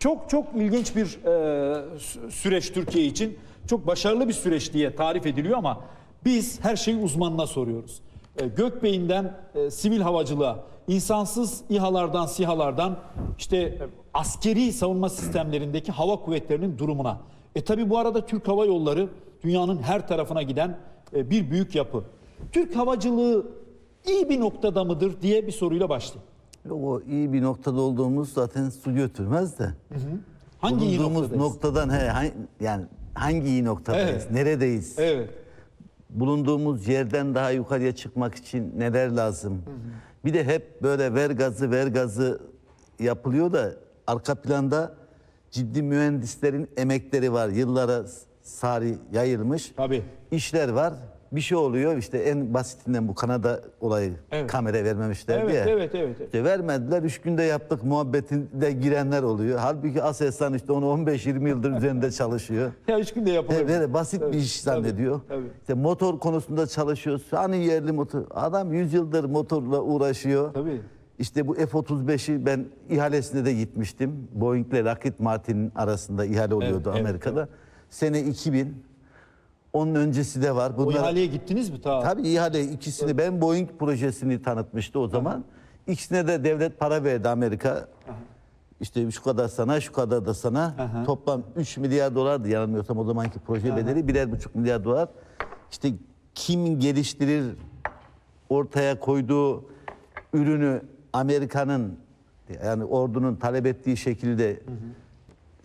Çok çok ilginç bir e, sü- süreç Türkiye için. Çok başarılı bir süreç diye tarif ediliyor ama biz her şeyi uzmanına soruyoruz. E, Gökbeyin'den e, sivil havacılığa, insansız İHA'lardan, SİHA'lardan işte askeri savunma sistemlerindeki hava kuvvetlerinin durumuna. E tabi bu arada Türk Hava Yolları dünyanın her tarafına giden e, bir büyük yapı. Türk havacılığı iyi bir noktada mıdır diye bir soruyla başlayayım. O iyi bir noktada olduğumuz zaten su götürmez de. Hangi iyi Bulunduğumuz noktadayız? noktadan he, han- yani hangi iyi noktadayız? Evet. Neredeyiz? Evet. Bulunduğumuz yerden daha yukarıya çıkmak için neler lazım? Bir de hep böyle ver gazı ver gazı yapılıyor da arka planda ciddi mühendislerin emekleri var. Yıllara sari yayılmış. Tabii. işler var. Bir şey oluyor işte en basitinden bu Kanada olayı Evet. kamera vermemişlerdi Evet, ya. evet, evet, evet. İşte vermediler. Üç günde yaptık muhabbetinde girenler oluyor. Halbuki Aselsan işte onu 15-20 yıldır üzerinde çalışıyor. Ya üç günde yapılır. Basit bir iş zannediyor. tabii. İşte motor konusunda çalışıyoruz. Hani yerli motor. Adam 100 yıldır motorla uğraşıyor. Tabii. İşte bu F-35'i ben ihalesine de gitmiştim. Boeing ile Lockheed Martin'in arasında ihale oluyordu evet, Amerika'da. Sene 2000. Onun öncesi de var. O Bunlar, ihaleye gittiniz mi ta? Tabii ihale ikisini ben Boeing projesini tanıtmıştı o zaman. İkisine de devlet para verdi Amerika. İşte şu kadar sana, şu kadar da sana. Aha. Toplam 3 milyar dolardı yanılmıyorsam o zamanki proje bedeli. Birer buçuk milyar dolar. İşte kim geliştirir ortaya koyduğu ürünü Amerika'nın yani ordunun talep ettiği şekilde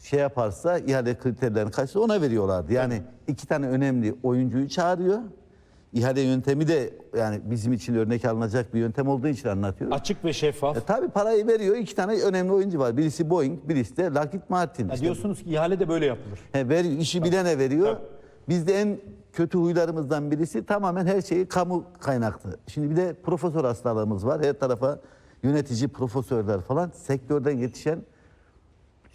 şey yaparsa ihale kriterlerini karşısa ona veriyorlardı. Yani iki tane önemli oyuncuyu çağırıyor. İhale yöntemi de yani bizim için örnek alınacak bir yöntem olduğu için anlatıyoruz. Açık ve şeffaf. E, tabii parayı veriyor. iki tane önemli oyuncu var. Birisi Boeing, birisi de Lockheed Martin. Ya İşte, diyorsunuz ki ihale de böyle yapılır. he, veriyor, işi bilene veriyor. Tabii. Bizde en kötü huylarımızdan birisi tamamen her şeyi kamu kaynaklı. Şimdi bir de profesör hastalığımız var. Her tarafa yönetici profesörler falan sektörden yetişen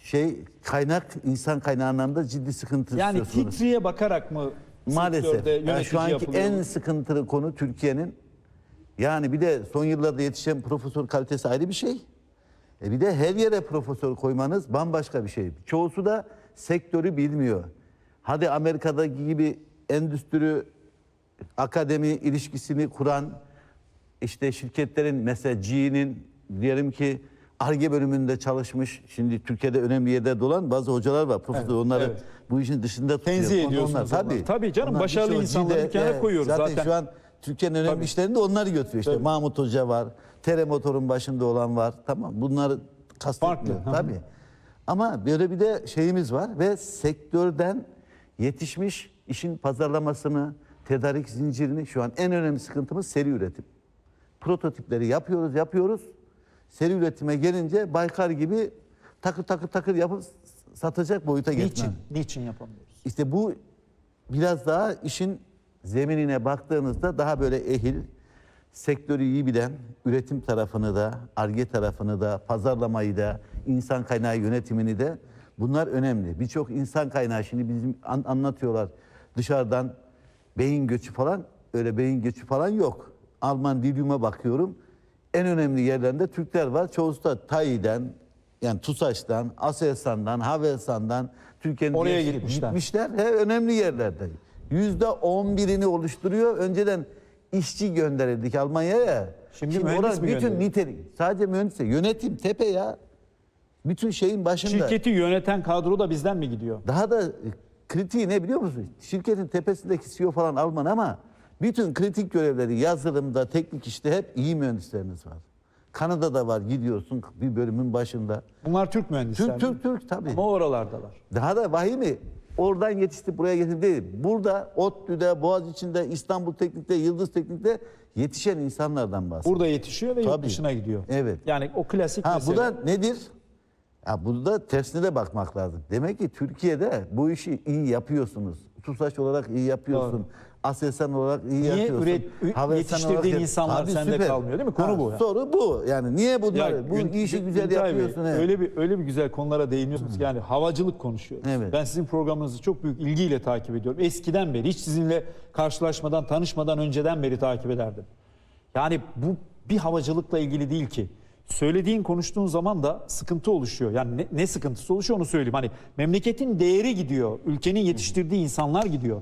şey kaynak insan kaynağı anlamda ciddi sıkıntı Yani söz konusu. titriye bakarak mı Maalesef. sektörde Yani yönetici şu anki yapılıyor? en sıkıntılı konu Türkiye'nin yani bir de son yıllarda yetişen profesör kalitesi ayrı bir şey. E bir de her yere profesör koymanız bambaşka bir şey. Çoğusu da sektörü bilmiyor. Hadi Amerika'daki gibi endüstri akademi ilişkisini kuran işte şirketlerin mesela GE'nin diyelim ki ARGE bölümünde çalışmış. Şimdi Türkiye'de önemli yerde dolan bazı hocalar var. Profesör Evet, onları evet. bu işin dışında tutuyor. Tenzih ediyorsunuz Tabii. Tabii canım, Onlar başarılı insanları bir kenara koyuyoruz zaten. şu an Türkiye'nin önemli Tabii. işlerini de onlar götürüyor işte. Tabii. Mahmut Hoca var. Tere Motor'un başında olan var. Tamam bunları kastetmiyorum. Farklı, hı. Tabii. Ama böyle bir de şeyimiz var ve sektörden yetişmiş işin pazarlamasını, tedarik zincirini şu an en önemli sıkıntımız seri üretim. Prototipleri yapıyoruz, yapıyoruz. Seri üretime gelince Baykar gibi takır takır takır yapıp satacak boyuta Niçin? geçmem. Niçin yapamıyoruz? İşte bu biraz daha işin zeminine baktığınızda daha böyle ehil, sektörü iyi bilen, üretim tarafını da, arge tarafını da, pazarlamayı da, insan kaynağı yönetimini de bunlar önemli. Birçok insan kaynağı şimdi bizim an- anlatıyorlar dışarıdan beyin göçü falan öyle beyin göçü falan yok. Alman Dilyum'a bakıyorum. En önemli yerlerinde Türkler var. Çoğusu da TAİ'den, yani TUSAŞ'tan, ASELSAN'dan, HAVELSAN'dan Türkiye'nin Oraya gitmişler. gitmişler. He, önemli yerlerde. Yüzde on birini oluşturuyor. Önceden işçi gönderirdik Almanya'ya. Şimdi mühendis orası mi bütün gönderiyor? nitelik. Sadece mühendis Yönetim tepe ya. Bütün şeyin başında. Şirketi yöneten kadro da bizden mi gidiyor? Daha da kritiği ne biliyor musun? Şirketin tepesindeki CEO falan Alman ama bütün kritik görevleri yazılımda, teknik işte hep iyi mühendisleriniz var. Kanada'da var gidiyorsun bir bölümün başında. Bunlar Türk mühendisler. Türk, mi? Türk, Türk tabii. Ama oralardalar. Daha da vahimi oradan yetişti buraya getirdi değil. Burada ODTÜ'de, Boğaziçi'nde, İstanbul Teknik'te, Yıldız Teknik'te yetişen insanlardan bahsediyor. Burada yetişiyor ve yurt Tabii. dışına gidiyor. Evet. Yani o klasik Ha mesele. bu da nedir? Ya burada tersine de bakmak lazım. Demek ki Türkiye'de bu işi iyi yapıyorsunuz. TUSAŞ olarak iyi yapıyorsun. Aselsan olarak iyi Niye yapıyorsun. üret- Havelsan yetiştirdiğin olarak- insanlar Tabii, sende süper. kalmıyor değil mi? Konu bu ya. Soru bu. Yani niye bunlar Ya bu Gün- işi Gün- güzel Bey, yapıyorsun? he? öyle bir öyle bir güzel konulara değiniyorsunuz ki yani havacılık konuşuyoruz. Evet. Ben sizin programınızı çok büyük ilgiyle takip ediyorum. Eskiden beri hiç sizinle karşılaşmadan, tanışmadan önceden beri takip ederdim. Yani bu bir havacılıkla ilgili değil ki. söylediğin konuştuğun zaman da sıkıntı oluşuyor. Yani ne, ne sıkıntısı oluşuyor onu söyleyeyim. Hani memleketin değeri gidiyor. Ülkenin yetiştirdiği insanlar gidiyor.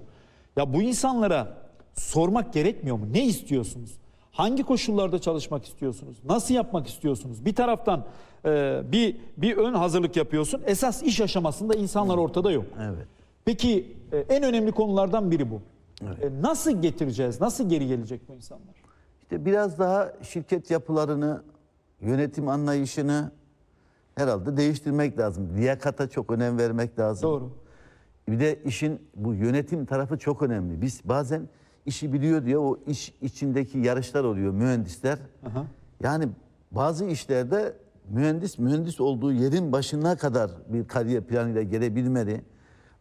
Ya bu insanlara sormak gerekmiyor mu? Ne istiyorsunuz? Hangi koşullarda çalışmak istiyorsunuz? Nasıl yapmak istiyorsunuz? Bir taraftan e, bir bir ön hazırlık yapıyorsun. Esas iş aşamasında insanlar ortada yok. Evet. Peki e, en önemli konulardan biri bu. E, nasıl getireceğiz? Nasıl geri gelecek bu insanlar? İşte biraz daha şirket yapılarını, yönetim anlayışını herhalde değiştirmek lazım. Liyakata çok önem vermek lazım. Doğru. Bir de işin bu yönetim tarafı çok önemli. Biz bazen işi biliyor diye o iş içindeki yarışlar oluyor mühendisler. Aha. Yani bazı işlerde mühendis mühendis olduğu yerin başına kadar bir kariyer planıyla gelebilmeli.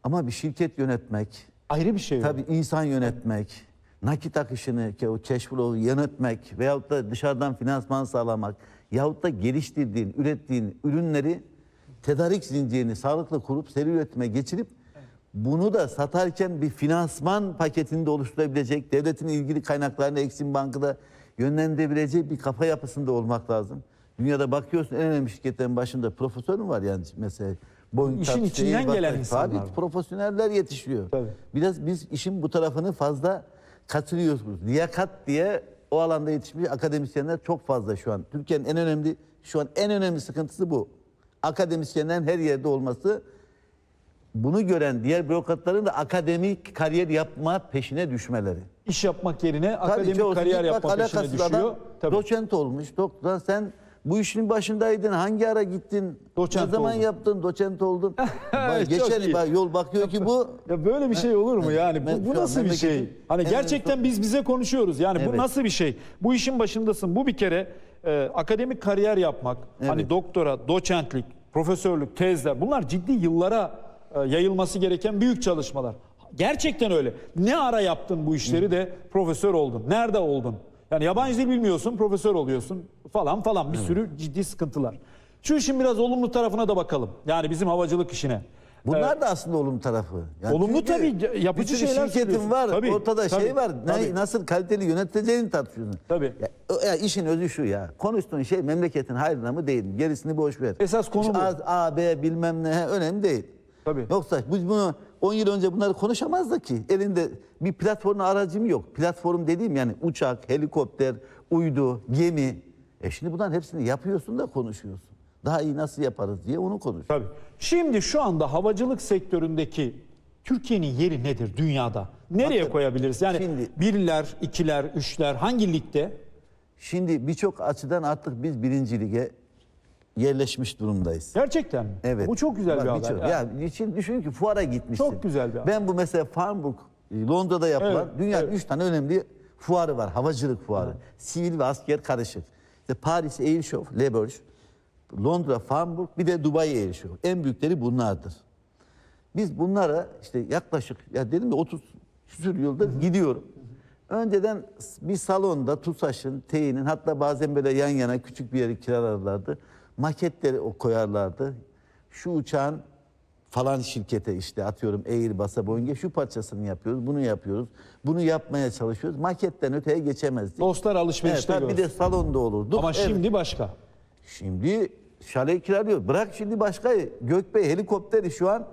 Ama bir şirket yönetmek, Ayrı bir şey. Tabii insan yönetmek, nakit akışını, o cash flow'u yönetmek veyahut da dışarıdan finansman sağlamak yahut da geliştirdiğin, ürettiğin ürünleri tedarik zincirini sağlıklı kurup seri üretime geçirip bunu da satarken bir finansman paketinde oluşturabilecek, devletin ilgili kaynaklarını Eksim Bank'da yönlendirebilecek bir kafa yapısında olmak lazım. Dünyada bakıyorsun en önemli şirketlerin başında profesör mü var yani mesela? Boeing, İşin içinden gelen Tabii, insanlar var. profesyoneller yetişiyor. Tabii. Biraz biz işin bu tarafını fazla kaçırıyoruz. Liyakat diye o alanda yetişmiş akademisyenler çok fazla şu an. Türkiye'nin en önemli şu an en önemli sıkıntısı bu. Akademisyenlerin her yerde olması bunu gören diğer bürokratların da akademik kariyer yapma peşine düşmeleri. İş yapmak yerine Tabii akademik çoğusu kariyer yapma peşine düşüyor. adam Tabii. Doçent olmuş. Doktor sen bu işin başındaydın. Hangi ara gittin? Doçent ne zaman oldun. yaptın? Doçent oldun. bak, geçen bak, yol bakıyor ki bu Ya böyle bir şey olur mu yani? Bu, bu nasıl bir şey? Hani en gerçekten biz bize konuşuyoruz. Yani bu Evet. nasıl bir şey? Bu işin başındasın. Bu bir kere e, akademik kariyer yapmak, hani Evet. doktora, doçentlik, profesörlük, tezler bunlar ciddi yıllara yayılması gereken büyük çalışmalar. Gerçekten öyle. Ne ara yaptın bu işleri de profesör oldun. Nerede oldun? Yani yabancı dil bilmiyorsun, profesör oluyorsun falan falan bir sürü ciddi sıkıntılar. Şu işin biraz olumlu tarafına da bakalım. Yani bizim havacılık işine. Bunlar da aslında olumlu tarafı. Yani Olumlu çünkü tabii, yapıcı bir sürü şeyler şirketin söylüyorsun. var. Tabii, ortada tabii, şey var. Ne- tabii. nasıl kaliteli yöneteceğini tartışıyorsun. Tabii. Ya, o- ya işin özü şu ya. Konuştuğun şey memleketin hayrına mı değil mi? Gerisini boş ver. Esas konu bu. A, A, B bilmem ne he, önemli değil. Tabii. Yoksa biz bunu 10 yıl önce bunları konuşamazdık ki. Elinde bir platform aracım yok. Platform dediğim yani uçak, helikopter, uydu, gemi. E şimdi bunların hepsini yapıyorsun da konuşuyorsun. Daha iyi nasıl yaparız diye onu konuşuyorsun. Tabii. Şimdi şu anda havacılık sektöründeki Türkiye'nin yeri nedir dünyada? Nereye Bakın, koyabiliriz? Yani şimdi- birler, ikiler, üçler hangi ligde? Şimdi birçok açıdan artık biz birinci lige yerleşmiş durumdayız. Gerçekten mi? Evet. Bu çok güzel Bak bir haber. Yani. Ya için düşün ki fuara gitmişsin. Çok güzel bir haber. Ben bu mesela Farnborough e, Londra'da yapılan Evet, dünyanın evet. üç tane önemli fuarı var. Havacılık fuarı. Sivil ve asker karışık. İşte Paris Air Show, Le Bourge, Londra Farnborough bir de Dubai Air Show. En büyükleri bunlardır. Biz bunlara işte yaklaşık ya dedim ya 30 küsur yıldır gidiyorum. Önceden bir salonda TUSAŞ'ın, TEİ'nin hatta bazen böyle yan yana küçük bir yeri kiralarlardı. Maketleri o koyarlardı. Şu uçağın falan şirkete işte atıyorum Airbus'a, Boeing'e şu parçasını yapıyoruz, bunu yapıyoruz. Bunu yapmaya çalışıyoruz. Maketten öteye geçemezdik. Dostlar Evet, alışverişte tabii bir de salonda olurduk. Ama Evet. şimdi başka. Şimdi şale kiralıyor. Bırak şimdi başka Gökbey helikopteri şu an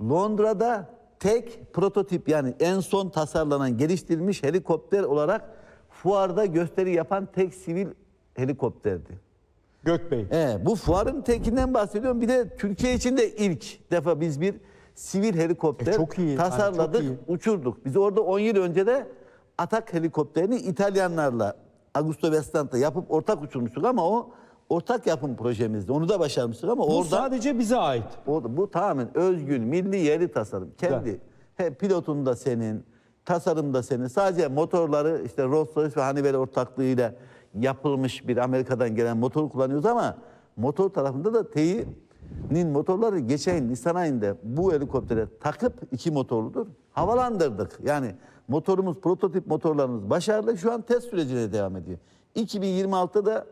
Londra'da tek prototip yani en son tasarlanan geliştirilmiş helikopter olarak fuarda gösteri yapan tek sivil helikopterdi. Gökbey. Ee, bu fuarın tekinden bahsediyorum. Bir de Türkiye için de ilk defa biz bir sivil helikopter E, çok iyi. tasarladık, Yani çok uçurduk. Biz orada 10 yıl önce de Atak helikopterini İtalyanlarla Augusto Vestant'la yapıp ortak uçurmuştuk ama o ortak yapım projemizdi. Onu da başarmıştık ama Bu orada sadece bize ait. o, bu tamamen özgün, milli yerli tasarım. Kendi. He, pilotun da senin, tasarım da senin. Sadece motorları işte Rolls-Royce ve Honeywell ortaklığıyla yapılmış bir Amerika'dan gelen motor kullanıyoruz ama motor tarafında da TEİ'nin motorları geçen Nisan ayında bu helikoptere takıp iki motorludur. Havalandırdık. Yani motorumuz, prototip motorlarımız başarılı. Şu an test sürecine devam ediyor. 2026'da da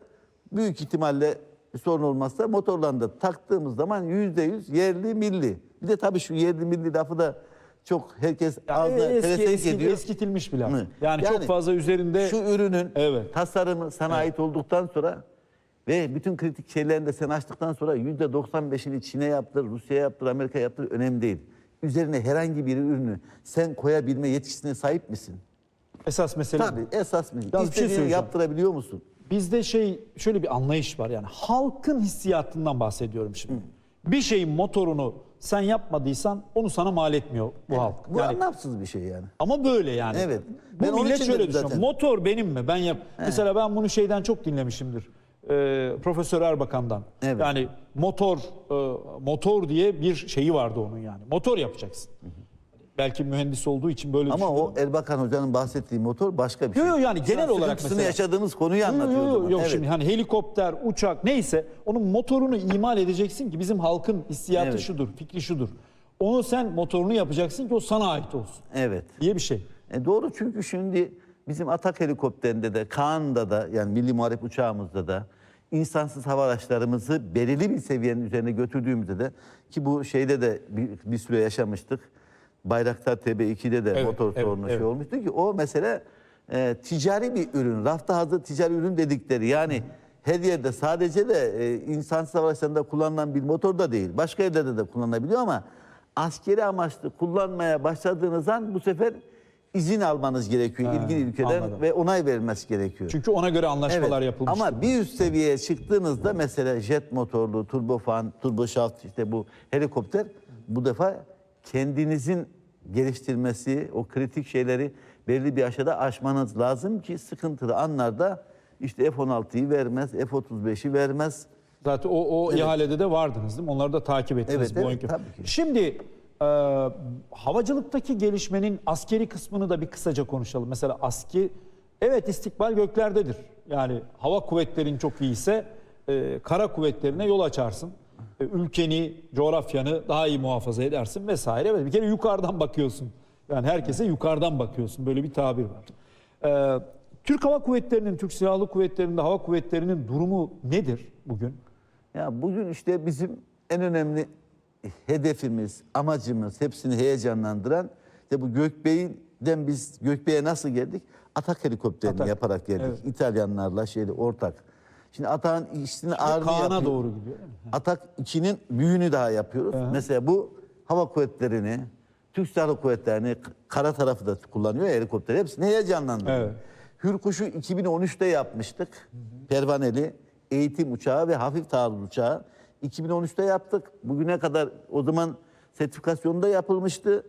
büyük ihtimalle bir sorun olmazsa motorlarını da taktığımız zaman yüzde yüz yerli milli. Bir de tabii şu yerli milli lafı da çok herkes Yani ağzına eski, telesekik eski, ediyor. eskitilmiş bir laf. Hı. Yani, çok fazla üzerinde Şu ürünün Evet. tasarımı sana ait olduktan sonra Ve bütün kritik şeylerini de sen açtıktan sonra %95'ini Çin'e yaptır, Rusya'ya yaptır, Amerika'ya yaptır önemli değil. Üzerine herhangi bir ürünü sen koyabilme yetkisine sahip misin? Esas mesele bu. Tabii esas mı? Yalnız şey İstediğini söyleyeceğim. yaptırabiliyor musun? Bizde şey şöyle bir anlayış var yani halkın hissiyatından bahsediyorum şimdi. Bir şeyin motorunu sen yapmadıysan onu sana mal etmiyor bu halk. Bu yani, anlamsız bir şey yani. ama böyle yani. Evet. Bu Ben millet şöyle düşünüyor. zaten. Motor benim mi? Ben yap. Mesela ben bunu şeyden çok dinlemişimdir. Ee, Profesör Erbakan'dan. Evet. Yani motor e, motor diye bir şeyi vardı onun yani. Motor yapacaksın. Belki mühendis olduğu için böyle Ama o Erbakan Hoca'nın bahsettiği motor başka bir şey. Yok yok yani genel olarak sıkıntısını mesela. yaşadığımız konuyu Yok, yok, anlatıyor yok, yok Evet. şimdi hani helikopter, uçak neyse onun motorunu imal edeceksin ki bizim halkın hissiyatı Evet. şudur, fikri şudur. Onu sen motorunu yapacaksın ki o sana ait olsun Evet. diye bir şey. E doğru çünkü şimdi bizim Atak helikopterinde de Kaan'da da yani milli muharip uçağımızda da insansız hava araçlarımızı belirli bir seviyenin üzerine götürdüğümüzde de ki bu şeyde de bir, bir süre yaşamıştık. Bayraktar TB2'de de Evet, motor evet, sorunu evet. şey olmuştu ki o mesele e, ticari bir ürün, rafta hazır ticari ürün dedikleri yani her yerde sadece de e, insansız hava araçlarında kullanılan bir motor da değil. Başka yerlerde de kullanılabiliyor ama askeri amaçlı kullanmaya başladığınız an bu sefer izin almanız gerekiyor Ha, ilgili ülkeden anladım. ve onay verilmesi gerekiyor. Çünkü ona göre anlaşmalar yapılmış. Ama bir üst seviyeye çıktığınızda mesela jet motorlu, turbofan, turboşaft işte bu helikopter bu defa kendinizin geliştirmesi, o kritik şeyleri belli bir aşamada aşmanız lazım ki sıkıntılı anlarda işte F-16'yı vermez, F-35'i vermez. Zaten o, o ihalede de vardınız değil mi? Onları da takip ettiniz. Evet, evet, tabii ki. Şimdi e, havacılıktaki gelişmenin askeri kısmını da bir kısaca konuşalım. Mesela aski, evet istikbal göklerdedir. Yani hava kuvvetlerin çok iyiyse e, kara kuvvetlerine yol açarsın. E, ülkeni, coğrafyanı daha iyi muhafaza edersin vesaire. Bir kere yukarıdan bakıyorsun. Yani herkese yukarıdan bakıyorsun. Böyle bir tabir var. E, Türk Hava Kuvvetleri'nin, Türk Silahlı Kuvvetleri'nde hava kuvvetlerinin durumu nedir bugün? Ya bugün işte bizim en önemli hedefimiz, amacımız, hepsini heyecanlandıran işte bu Gökbey'den biz Gökbey'e nasıl geldik? Atak helikopterini Atak. yaparak geldik. Evet. İtalyanlarla şeyle ortak. Şimdi Atak'ın işini ağırını Kaan'a yapıyor. doğru gidiyor. Atak 2'nin büyüğünü daha yapıyoruz. Mesela bu hava kuvvetlerini, Türk Silahlı Kuvvetleri'ni kara tarafı da kullanıyor ya helikopter. Hepsini heyecanlandırıyor. Evet. Hürkuş'u 2013'te yapmıştık. Pervaneli eğitim uçağı ve hafif taarruz uçağı. 2013'te yaptık. Bugüne kadar o zaman sertifikasyonu da yapılmıştı.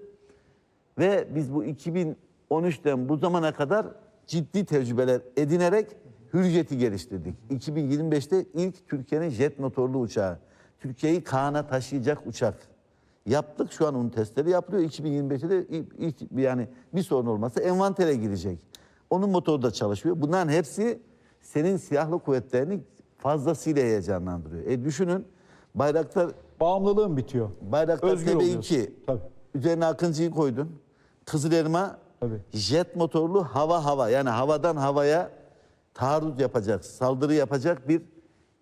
Ve biz bu 2013'ten bu zamana kadar ciddi tecrübeler edinerek Hürjet'i geliştirdik. 2025'te ilk Türkiye'nin jet motorlu uçağı. Türkiye'yi Kaan'a taşıyacak uçak. Yaptık şu an onun testleri yapılıyor. 2025'te de ilk, yani bir sorun olmazsa envantere girecek. Onun motoru da çalışıyor. Bunların hepsi senin silahlı kuvvetlerini fazlasıyla heyecanlandırıyor. E düşünün Bayraktar Bağımlılığın bitiyor. Bayraktar Özgür TB2 oluyorsun. Tabii. üzerine Akıncı'yı koydun. Kızıl Elma Tabii. jet motorlu hava hava yani havadan havaya taarruz yapacak, saldırı yapacak bir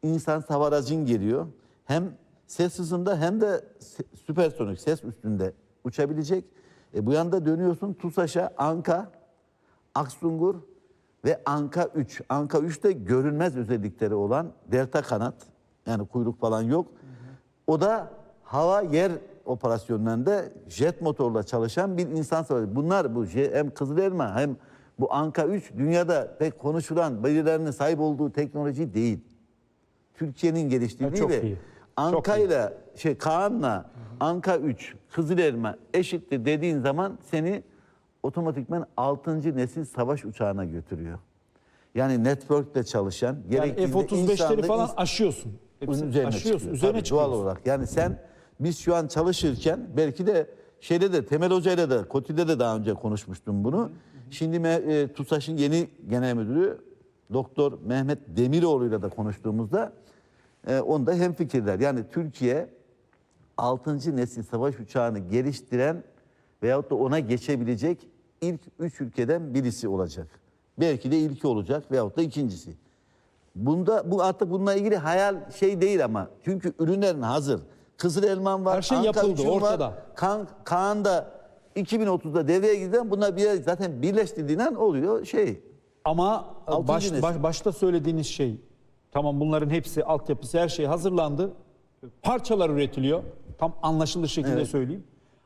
insansız hava aracın geliyor. Hem ses hızında hem de süpersonik ses üstünde uçabilecek. E bu yanda dönüyorsun TUSAŞ'a Anka, Aksungur ve Anka 3. Anka 3 de görünmez özellikleri olan delta kanat. Yani kuyruk falan yok. O da hava yer operasyonlarında jet motorla çalışan bir insan savaşı. Bunlar bu hem Kızılelma hem bu Anka 3 dünyada pek konuşulan birilerinin sahip olduğu teknoloji değil. Türkiye'nin geliştirdiği ve iyi. Anka ile şey Kaan'la Anka 3 Kızılelma eşittir dediğin zaman seni otomatikman 6. nesil savaş uçağına götürüyor. Yani network'te çalışan Yani gerektiğinde F-35'leri insanda falan ins- aşıyorsun. Hepsini üzerine aşıyorsun. çıkıyor. Üzerine Tabii. Doğal olarak. Yani sen biz şu an çalışırken belki de şeyde de Temel Hoca ile de Koti'de de daha önce konuşmuştum bunu. Şimdi e, TUSAŞ'ın yeni genel müdürü Doktor Mehmet Demiroğlu ile de konuştuğumuzda e, onda hemfikirler. Yani Türkiye 6. nesil savaş uçağını geliştiren veyahut da ona geçebilecek ilk üç ülkeden birisi olacak. Belki de ilki olacak veyahut da ikincisi. Bunda bu artık bununla ilgili hayal şey değil ama çünkü ürünlerin hazır. Kızıl elman var, Her şey Anka yapıldı, üçün var, ortada. Kan, Kaan da 2030'da devreye giden bunlar bir zaten birleştirdiğinden oluyor şey. Ama Altıncı baş, nesil. baş- başta söylediğiniz şey Tamam bunların hepsi altyapısı her şey hazırlandı. Parçalar üretiliyor. Tam anlaşılır şekilde Evet. söyleyeyim.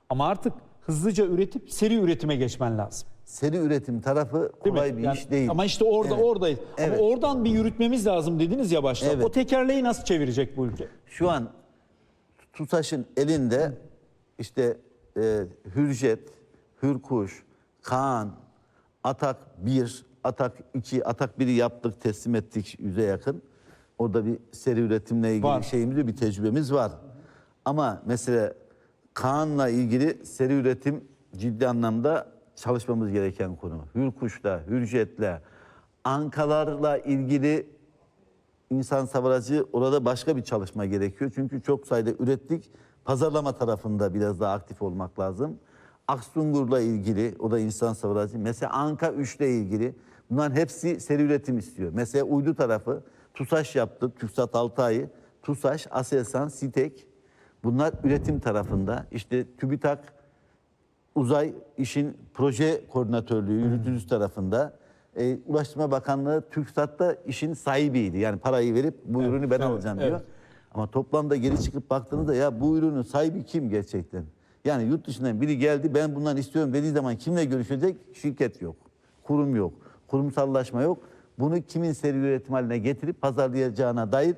Ama artık hızlıca üretip seri üretime geçmen lazım. Seri üretim tarafı Değil kolay mi? bir Yani- iş değil. Ama işte orada Evet. oradayız. Evet. Ama oradan bir yürütmemiz lazım dediniz ya başta. Evet. O tekerleği nasıl çevirecek bu ülke? Şu an TUSAŞ'ın elinde işte e, Hürjet, Hürkuş, Kaan, Atak 1, Atak 2, Atak 1'i yaptık, teslim ettik yüze yakın. Orada bir seri üretimle ilgili Var. şeyimiz, bir tecrübemiz var. Ama mesela Kaan'la ilgili seri üretim ciddi anlamda çalışmamız gereken konu. Hürkuş'la, Hürjet'le, Ankalarla ilgili insan savaracı orada başka bir çalışma gerekiyor. Çünkü çok sayıda ürettik. Pazarlama tarafında biraz daha aktif olmak lazım. Aksungur'la ilgili o da insan savaracı. Mesela Anka 3'le ilgili bunların hepsi seri üretim istiyor. Mesela uydu tarafı TUSAŞ yaptı. TÜRKSAT 6 ayı. TUSAŞ, ASELSAN, SİTEK bunlar üretim tarafında. İşte TÜBİTAK uzay işin proje koordinatörlüğü yürütücüsü tarafında. E, Ulaştırma Bakanlığı TürkSat'ta işin sahibiydi. Yani parayı verip bu ürünü ben evet, alacağım diyor. evet. Ama toplamda geri çıkıp baktığınızda ya bu ürünün sahibi kim gerçekten? Yani yurt dışından biri geldi ben bundan istiyorum dediği zaman kimle görüşecek? Şirket yok. Kurum yok. Kurumsallaşma yok. Bunu kimin seri üretim haline getirip pazarlayacağına dair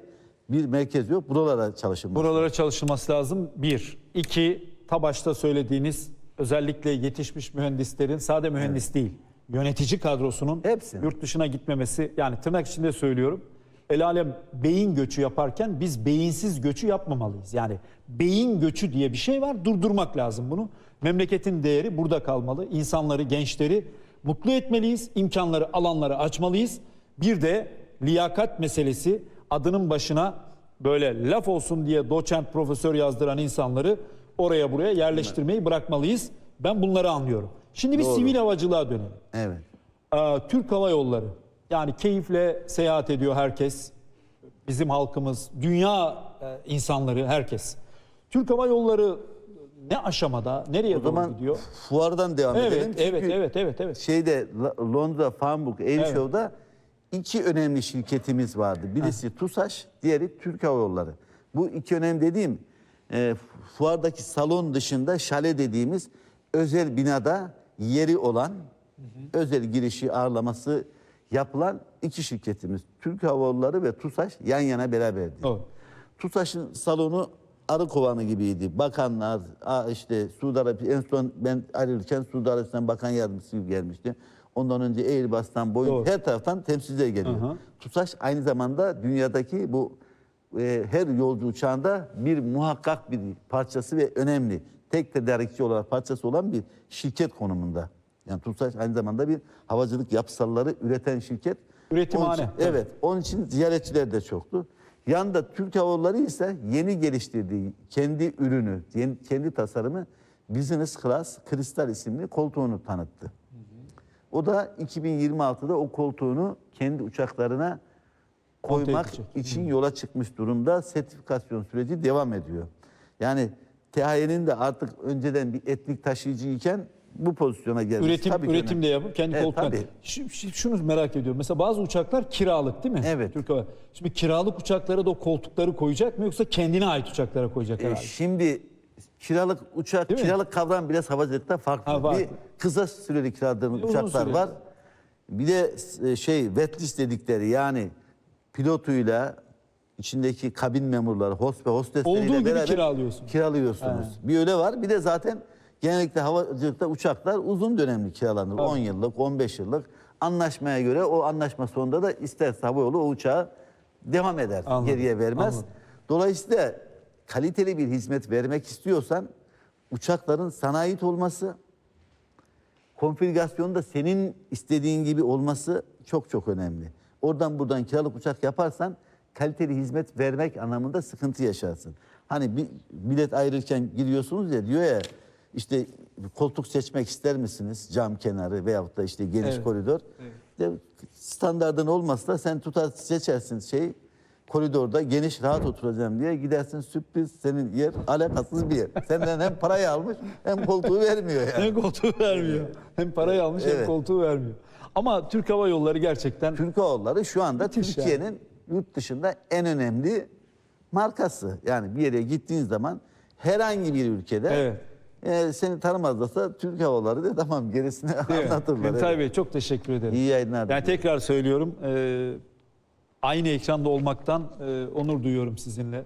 bir merkez yok. Buralara çalışılması. Buralara çalışılması lazım. Bir. İki, ta başta söylediğiniz özellikle yetişmiş mühendislerin sade mühendis değil, yönetici kadrosunun Hepsi. yurt dışına gitmemesi yani tırnak içinde söylüyorum. El alem beyin göçü yaparken biz beyinsiz göçü yapmamalıyız. Yani beyin göçü diye bir şey var. Durdurmak lazım bunu. Memleketin değeri burada kalmalı. İnsanları, gençleri mutlu etmeliyiz. imkanları, alanları açmalıyız. Bir de liyakat meselesi adının başına böyle laf olsun diye doçent profesör yazdıran insanları oraya buraya yerleştirmeyi bırakmalıyız. Ben bunları anlıyorum. Şimdi bir Doğru. sivil havacılığa dönelim. Evet. Ee, Türk Hava Yolları yani keyifle seyahat ediyor herkes. Bizim halkımız, dünya e, insanları herkes. Türk Hava Yolları ne aşamada, nereye O doğru zaman gidiyor? fuardan devam edelim. Evet, Çünkü evet, evet, evet, evet. şeyde Londra Farnborough Air Show'da iki önemli şirketimiz vardı. Birisi TUSAŞ, diğeri Türk Hava Yolları. Bu iki önemli dediğim e, fuardaki salon dışında şale dediğimiz özel binada yeri olan özel girişi ağırlaması yapılan iki şirketimiz. Türk Hava Yolları ve TUSAŞ yan yana beraberdi. Doğru. TUSAŞ'ın salonu arı kovanı gibiydi. Bakanlar, işte Suudi Arabistan, en son ben ayrılırken Suudi Arabistan Bakan Yardımcısı gelmişti. Ondan önce Airbus'tan, Boeing Doğru. her taraftan temsilciler geliyor. Hı. TUSAŞ aynı zamanda dünyadaki bu e, her yolcu uçağında bir muhakkak bir parçası ve önemli. Tek tedarikçi olarak parçası olan bir şirket konumunda. Yani TUSAŞ aynı zamanda bir havacılık yapısalları üreten şirket. Üretimhane. Onun için- evet. Onun için ziyaretçiler de çoktu. Yanında Türk Hava Yolları ise yeni geliştirdiği kendi ürünü, yeni- kendi tasarımı Business Class Kristal isimli koltuğunu tanıttı. O da 2026'da o koltuğunu kendi uçaklarına koymak için yola çıkmış durumda. Sertifikasyon süreci devam ediyor. Yani THY'nin de artık önceden bir etnik taşıyıcıyken bu pozisyona gelmesi. Üretim tabii üretim de yapıp kendi Evet, koltuğuna. Şunu merak ediyorum. Mesela bazı uçaklar kiralık değil mi? Evet. Türk Hava. Şimdi kiralık uçaklara da o koltukları koyacak mı yoksa kendine ait uçaklara koyacak E, herhalde? şimdi kiralık uçak, Değil mi? kiralık kavram biraz havacılıkta farklı. Ha, farklı. bir kısa süreli kiraladığımız uzun uçaklar süreli. var. Bir de e, şey wet dedikleri yani pilotuyla içindeki kabin memurları, host ve gibi beraber kiralıyorsun. kiralıyorsunuz. Bir öyle var. Bir de zaten genellikle havacılıkta uçaklar uzun dönemli kiralanır. 10 yıllık, 15 yıllık. Anlaşmaya göre o anlaşma sonunda da isterse havayolu o uçağı devam eder. Anladım, Geriye vermez. anladım. Dolayısıyla kaliteli bir hizmet vermek istiyorsan uçakların sana ait olması, konfigürasyonda senin istediğin gibi olması çok çok önemli. Oradan buradan kiralık uçak yaparsan kaliteli hizmet vermek anlamında sıkıntı yaşarsın. Hani bir bilet ayrılırken giriyorsunuz ya diyor ya işte koltuk seçmek ister misiniz? Cam kenarı veyahut da işte geniş Evet. koridor. De, standardın olmazsa sen tutar seçersin şey koridorda geniş rahat oturacağım diye gidersin sürpriz senin yer alakasız bir yer. Senden hem parayı almış hem koltuğu vermiyor yani. Hem koltuğu vermiyor. Hem parayı almış hem Evet. koltuğu vermiyor. Ama Türk Hava Yolları gerçekten Türk Hava Yolları şu anda Türkiye'nin yurt dışında en önemli markası. Yani bir yere gittiğin zaman herhangi bir ülkede Evet. Seni tanımazlarsa Türk Hava Yolları de tamam gerisini Değil anlatırlar. Münter Evet. Bey çok teşekkür ederim. İyi yayınlar. Yani diliyorum. tekrar söylüyorum. e, aynı ekranda olmaktan e, onur duyuyorum sizinle.